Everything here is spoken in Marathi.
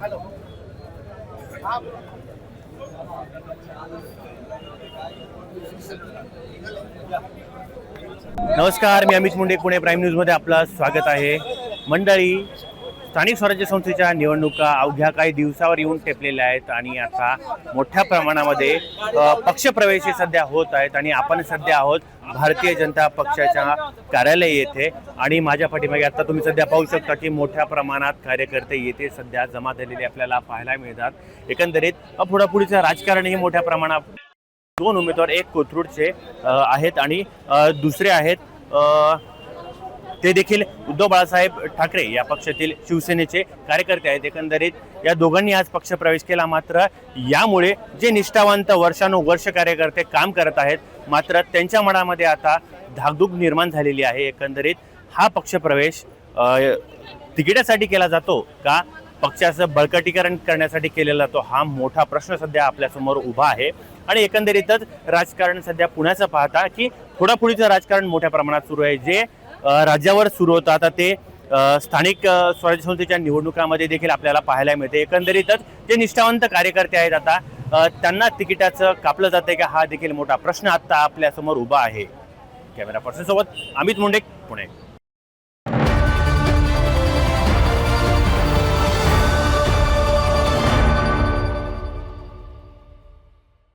हॅलो. नमस्कार मी अमित मुंडे पुणे प्राईम न्यूजमध्ये आपलं स्वागत आहे. मंडळी स्थानिक स्वराज्य संस्थेच्या निवडणुका अवघ्या काही दिवसावर येऊन टेपलेल्या आहेत आणि आता मोठ्या प्रमाणामध्ये पक्षप्रवेश पक्षप्रवेशी सध्या होत आहेत आणि आपण सध्या आहोत भारतीय जनता पक्षाच्या कार्यालय येथे. आणि माझ्या पाठीमागे आता तुम्ही सध्या पाहू शकता की मोठ्या प्रमाणात कार्यकर्ते येथे सध्या जमा झालेले आपल्याला पाहायला मिळतात. एकंदरीत पुढापुढीचं राजकारणही मोठ्या प्रमाणात दोन उमेदवार एक कोथरूडचे आहेत आणि दुसरे आहेत ते देखील उद्धव बाळासाहेब ठाकरे या पक्षातील शिवसेनेचे कार्यकर्ते आहेत. एकंदरीत या दोघांनी आज पक्षप्रवेश केला. मात्र यामुळे जे निष्ठावंत वर्षानुवर्ष कार्यकर्ते काम करत आहेत मात्र त्यांच्या मनामध्ये आता धाकधूक निर्माण झालेली आहे. एकंदरीत हा पक्षप्रवेश तिकिटासाठी केला जातो का? पक्षाचं बळकटीकरण करण्यासाठी केलेला जातो हा मोठा प्रश्न सध्या आपल्यासमोर उभा आहे. आणि एकंदरीतच राजकारण सध्या पुण्याचं पाहता की फोडाफोडीचं राजकारण मोठ्या प्रमाणात सुरू आहे जे राज्यावर सुरू होतं. आता ते स्थानिक स्वराज्य संस्थेच्या निवडणुकामध्ये देखील आपल्याला पाहायला मिळते. एकंदरीतच जे निष्ठावंत कार्यकर्ते आहेत आता त्यांना तिकिटाचं कापलं जातंय का? हा देखील मोठा प्रश्न आता आपल्यासमोर उभा आहे. कॅमेरा पर्सन सोबत अमित मुंडे पुणे.